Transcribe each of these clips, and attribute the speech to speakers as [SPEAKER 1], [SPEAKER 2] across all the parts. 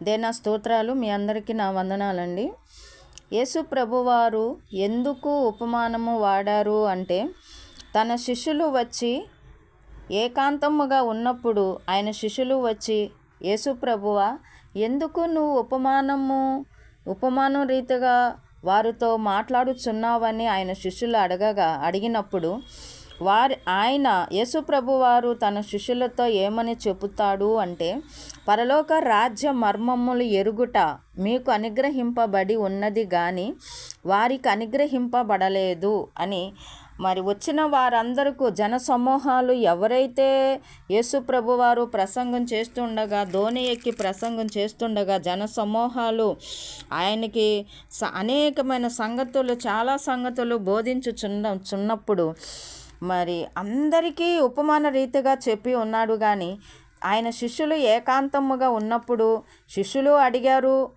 [SPEAKER 1] దేనా స్తోత్రాలు మీ అందరికీ నా వందనాలండి. యేసు ప్రభువారు ఎందుకు ఉపమానము వాడారు అంటే తన శిష్యులు వచ్చి ఏకాంతముగా ఉన్నప్పుడు ఆయన శిష్యులు వచ్చి యేసు ప్రభువ ఎందుకు నువ్వు ఉపమానము ఉపమానం రీతిగా వారితో మాట్లాడుచున్నావని ఆయన శిష్యులు అడగగా అడిగినప్పుడు వారి ఆయన యేసుప్రభు వారు తన శిష్యులతో ఏమని చెబుతాడు అంటే పరలోక రాజ్య మర్మములు ఎరుగుట మీకు అనుగ్రహింపబడి ఉన్నది కానీ వారికి అనుగ్రహింపబడలేదు అని. మరి వచ్చిన వారందరికీ జన సమూహాలు ఎవరైతే యేసుప్రభు వారు ప్రసంగం చేస్తుండగా ధోని ఎక్కి ప్రసంగం చేస్తుండగా జన సమూహాలు ఆయనకి స అనేకమైన సంగతులు చాలా సంగతులు బోధించుచున్న చున్నప్పుడు మరి అందరికీ ఉపమాన రీతిగా చెప్పి ఉన్నాడు కానీ ఆయన శిష్యులు ఏకాంతముగా ఉన్నప్పుడు శిష్యులు అడిగారు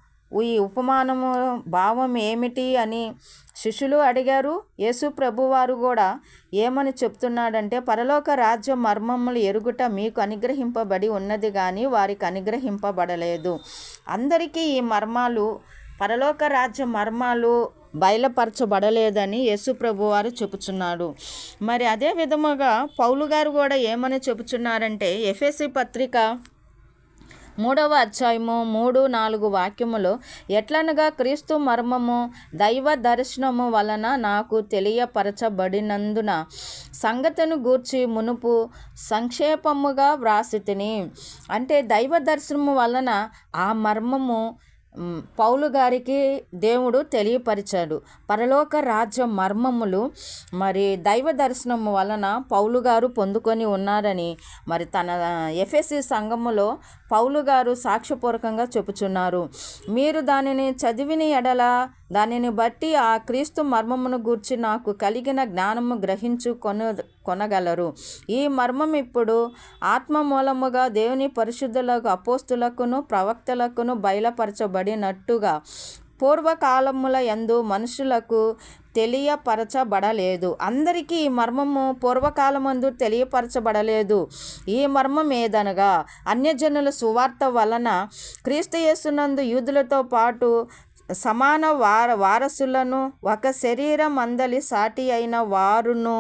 [SPEAKER 1] ఈ ఉపమానము భావం ఏమిటి? అని శిష్యులు అడిగారు యేసు ప్రభువారు కూడా ఏమని చెప్తున్నాడంటే పరలోక రాజ్య మర్మములు ఎరుగుట మీకు అనుగ్రహింపబడి ఉన్నది కానీ వారికి అనుగ్రహింపబడలేదు. అందరికీ ఈ మర్మాలు పరలోక రాజ్య మర్మాలు బయలుపరచబడలేదని యేసుప్రభు వారు చెప్పుచున్నాడు మరి అదే విధముగా పౌలు గారు కూడా ఏమని చెప్పుచున్నారంటే ఎఫ్ఎస్సి పత్రిక మూడవ అధ్యాయము మూడు నాలుగు వాక్యములు ఎట్లనగా క్రీస్తు మర్మము దైవ దర్శనము వలన నాకు తెలియపరచబడినందున సంగతిని గూర్చి మునుపు సంక్షేపముగా వ్రాసి అంటే దైవ దర్శనము వలన ఆ మర్మము పౌలు గారికి దేవుడు తెలియపరిచాడు. పరలోక రాజ్య మర్మములు మరి దైవ దర్శనం వలన పౌలు గారు పొందుకొని ఉన్నారని మరి తన ఎఫ్ఎస్సి సంఘములో పౌలు గారు సాక్ష్యపూర్వకంగా చెప్పుచున్నారు మీరు దానిని చదివిన ఎడల దానిని బట్టి ఆ క్రీస్తు మర్మమును గూర్చి నాకు కలిగిన జ్ఞానము గ్రహించు కొన కొనగలరు. ఈ మర్మం ఇప్పుడు ఆత్మ మూలముగా దేవుని పరిశుద్ధులకు అపోస్తులకును ప్రవక్తలకును బయలుపరచబడినట్టుగా పూర్వకాలముల యందు మనుషులకు తెలియపరచబడలేదు. అందరికీ ఈ మర్మము పూర్వకాలమందు తెలియపరచబడలేదు. ఈ మర్మం ఏదనగా అన్యజనుల సువార్త వలన క్రీస్తు యూదులతో పాటు సమాన వార వారసులను ఒక శరీరం అందలి సాటి అయిన వారును